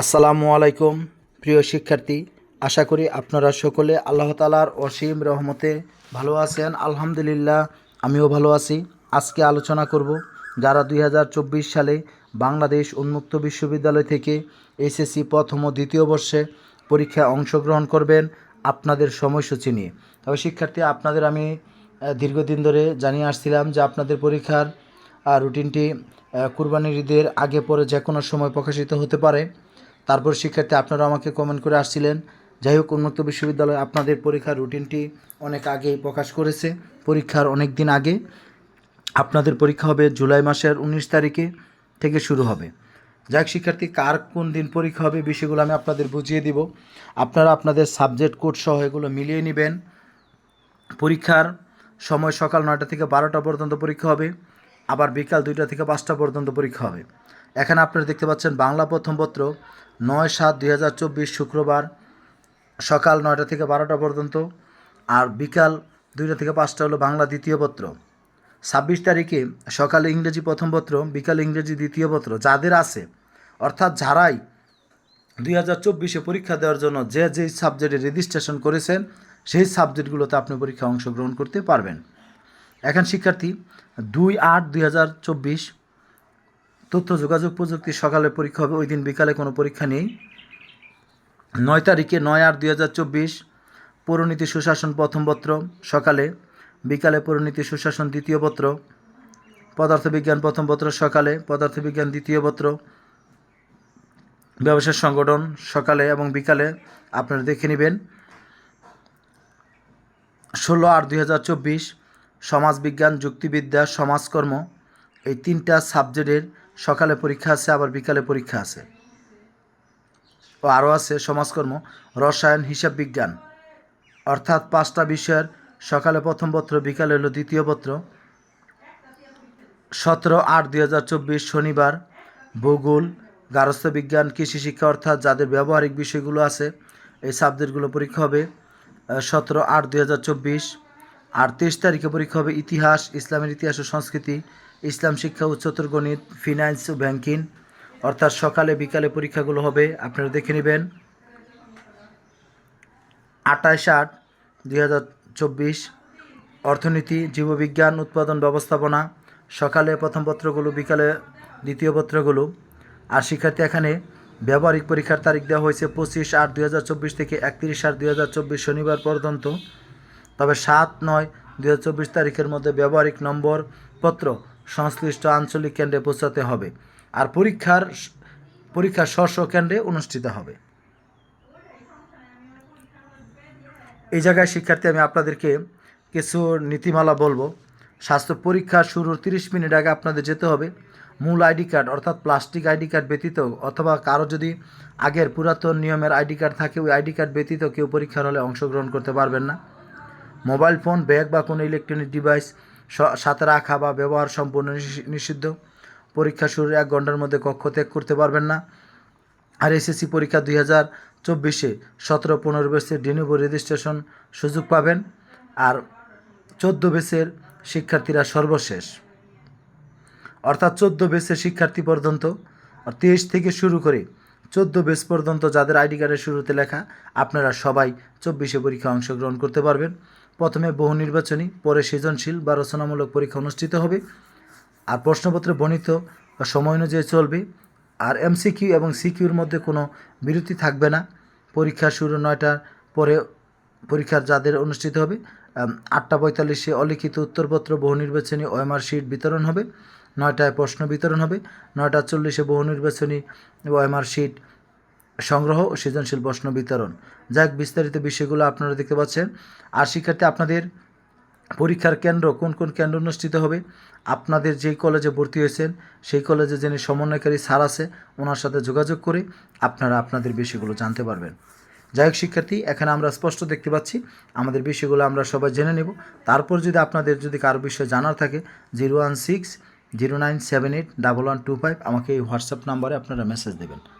আসসালামু আলাইকুম, প্রিয় শিক্ষার্থী। আশা করি আপনারা সকলে আল্লাহ তালার অসীম রহমতে ভালো আছেন। আলহামদুলিল্লাহ, আমিও ভালো আছি। আজকে আলোচনা করব যারা দুই হাজার চব্বিশ সালে বাংলাদেশ উন্মুক্ত বিশ্ববিদ্যালয় থেকে এসএসসি প্রথম ও দ্বিতীয় বর্ষে পরীক্ষায় অংশগ্রহণ করবেন আপনাদের সময়সূচি নিয়ে। তবে শিক্ষার্থী, আপনাদের আমি দীর্ঘদিন ধরে জানিয়ে আসছিলাম যে আপনাদের পরীক্ষার রুটিনটি কুরবানির ঈদের আগে পরে যে কোনো সময় প্রকাশিত হতে পারে। তারপর শিক্ষার্থী আপনারা আমাকে কমেন্ট করে আসছিলেন। যাই হোক উন্মুক্ত বিশ্ববিদ্যালয় আপনাদের পরীক্ষার রুটিনটি অনেক আগেই প্রকাশ করেছে। পরীক্ষার অনেক দিন আগে। আপনাদের পরীক্ষা হবে জুলাই মাসের উনিশ তারিখে থেকে শুরু হবে। যাক শিক্ষার্থী, কার কোন দিন পরীক্ষা হবে বিষয়গুলো আমি আপনাদের বুঝিয়ে দিব। আপনারা আপনাদের সাবজেক্ট কোড সহ এগুলো মিলিয়ে নেবেন। পরীক্ষার সময় সকাল নয়টা থেকে বারোটা পর্যন্ত পরীক্ষা হবে। আবার বিকাল দুইটা থেকে পাঁচটা পর্যন্ত পরীক্ষা হবে। এখানে আপনারা দেখতে পাচ্ছেন বাংলা প্রথম পত্র নয় সাত দুই শুক্রবার সকাল নয়টা থেকে বারোটা পর্যন্ত আর বিকাল দুইটা থেকে পাঁচটা হলো বাংলা দ্বিতীয় পত্র। ছাব্বিশ তারিখে সকালে ইংরেজি প্রথম পত্র, বিকাল ইংরেজি দ্বিতীয় পত্র। যাদের আছে, অর্থাৎ যারাই দুই হাজার চব্বিশে পরীক্ষা দেওয়ার জন্য যে যে সাবজেক্টে রেজিস্ট্রেশন করেছেন, সেই সাবজেক্টগুলোতে আপনি পরীক্ষা অংশগ্রহণ করতে পারবেন। এখন শিক্ষার্থী, দুই আট দুই হাজার চব্বিশ তথ্য, যোগাযোগ প্রযুক্তি সকালে পরীক্ষা হবে ওই দিন বিকালে কোনো পরীক্ষা নেই। নয় তারিখে নয় আট দুই হাজার চব্বিশ, পৌরনীতি সুশাসন প্রথম পত্র, সকালে। বিকালে পৌরনীতি সুশাসন দ্বিতীয় পত্র, পদার্থবিজ্ঞান প্রথম পত্র, সকালে। পদার্থবিজ্ঞান দ্বিতীয় পত্র ব্যবসায় সংগঠন, সকালে এবং বিকালে। আপনারা দেখে নেবেন। ষোলো আট দুই হাজার চব্বিশ, সমাজবিজ্ঞান, যুক্তিবিদ্যা, সমাজকর্ম, এই তিনটা সাবজেক্টের সকালে পরীক্ষা আছে, আবার বিকালে পরীক্ষা আছে। ও আরও আছে, সমাজকর্ম, রসায়ন, হিসাব বিজ্ঞান। অর্থাৎ পাঁচটা বিষয়ের সকালে প্রথম পত্র, বিকালে হলো দ্বিতীয় পত্র। সতেরো আট দুই শনিবার, ভূগোল গার্হস্থ্য বিজ্ঞান, কৃষি শিক্ষা, অর্থাৎ যাদের ব্যবহারিক বিষয়গুলো আছে, এই সাবজেক্টগুলো পরীক্ষা হবে। সতেরো আট দুই আর তেইশ তারিখে পরীক্ষা হবে ইতিহাস, ইসলামের ইতিহাস ও সংস্কৃতি, ইসলাম শিক্ষা উচ্চতর গণিত, ফিনান্স ও ব্যাংকিং। অর্থাৎ সকালে, বিকালে পরীক্ষাগুলো হবে, আপনারা দেখে নেবেন। আটাইশ আট দুই অর্থনীতি, জীববিজ্ঞান, উৎপাদন ব্যবস্থাপনা, সকালে প্রথম পত্রগুলো, বিকালে দ্বিতীয় পত্রগুলো। আর শিক্ষার্থী এখানে ব্যবহারিক পরীক্ষার তারিখ দেওয়া হয়েছে পঁচিশ আট দুই থেকে একত্রিশ আট দুই শনিবার পর্যন্ত। তবে সাত নয় দুই তারিখের মধ্যে ব্যবহারিক নম্বর পত্র সংশ্লিষ্ট আঞ্চলিক কেন্দ্রে পৌঁছাতে হবে আর পরীক্ষার পরীক্ষা স্ব কেন্দ্রে অনুষ্ঠিত হবে। এই জায়গায়, শিক্ষার্থী, আমি আপনাদেরকে কিছু নীতিমালা বলব। স্বাস্থ্য পরীক্ষা শুরুর তিরিশ মিনিট আগে আপনাদের যেতে হবে। মূল আইডি কার্ড, অর্থাৎ প্লাস্টিক আইডি কার্ড ব্যতীত অথবা কারও যদি আগের পুরাতন নিয়মের আইডি কার্ড থাকে, ওই আইডি কার্ড ব্যতীত কেউ পরীক্ষার হলে অংশগ্রহণ করতে পারবেন না। মোবাইল ফোন, ব্যাগ বা কোনো ইলেকট্রনিক ডিভাইস সাথে রাখা বা ব্যবহার সম্পূর্ণ নিষি- নিষিদ্ধ। পরীক্ষা শুরুর এক ঘণ্টার মধ্যে কক্ষ ত্যাগ করতে পারবেন না। আর এসএসসি পরীক্ষা দুই হাজার চব্বিশে সতেরো পনেরো বেসের ডিনিভো রেজিস্ট্রেশন সুযোগ পাবেন। আর চোদ্দ বেসের শিক্ষার্থীরা সর্বশেষ। অর্থাৎ চোদ্দ বেসের শিক্ষার্থী পর্যন্ত তেইশ থেকে শুরু করে চোদ্দ বেস পর্যন্ত যাদের আইডি কার্ডের শুরুতে লেখা, আপনারা সবাই চব্বিশে পরীক্ষা অংশগ্রহণ করতে পারবেন। প্রথমে বহু নির্বাচনী, পরে সৃজনশীল বা রচনামূলক পরীক্ষা অনুষ্ঠিত হবে। আর প্রশ্নপত্রে বর্ণিত সময় অনুযায়ী চলবে। আর এমসিকিউ এবং সিকিউর মধ্যে কোনো বিরতি থাকবে না। পরীক্ষা শুরু নয়টার পরে পরীক্ষার যাদের অনুষ্ঠিত হবে আটটা পঁয়তাল্লিশে অলিখিত উত্তরপত্র, বহু নির্বাচনী ওএমআর শিট বিতরণ হবে। নয়টায় প্রশ্ন বিতরণ হবে। নয়টা চল্লিশে বহু নির্বাচনী ওএমআর শিট সংগ্রহ ও সৃজনশীল প্রশ্ন বিতরণ। যাক, বিস্তারিত বিষয়গুলো আপনারা দেখতে পাচ্ছেন। আর শিক্ষার্থী, আপনাদের পরীক্ষার কেন্দ্র কোন কোন কেন্দ্র অনুষ্ঠিত হবে? আপনাদের যেই কলেজে ভর্তি হয়েছেন, সেই কলেজে যিনি সমন্বয়কারী স্যার আছে, ওনার সাথে যোগাযোগ করে আপনারা আপনাদের বিষয়গুলো জানতে পারবেন। যাই হোক, শিক্ষার্থী, এখানে আমরা স্পষ্ট দেখতে পাচ্ছি। আমাদের বিষয়গুলো আমরা সবাই জেনে নেব। তারপর যদি আপনাদের যদি কারও বিষয় জানার থাকে, zero one six, zero nine seven eight, double one two five, আমাকে এই হোয়াটসঅ্যাপ নাম্বারে আপনারা মেসেজ দেবেন।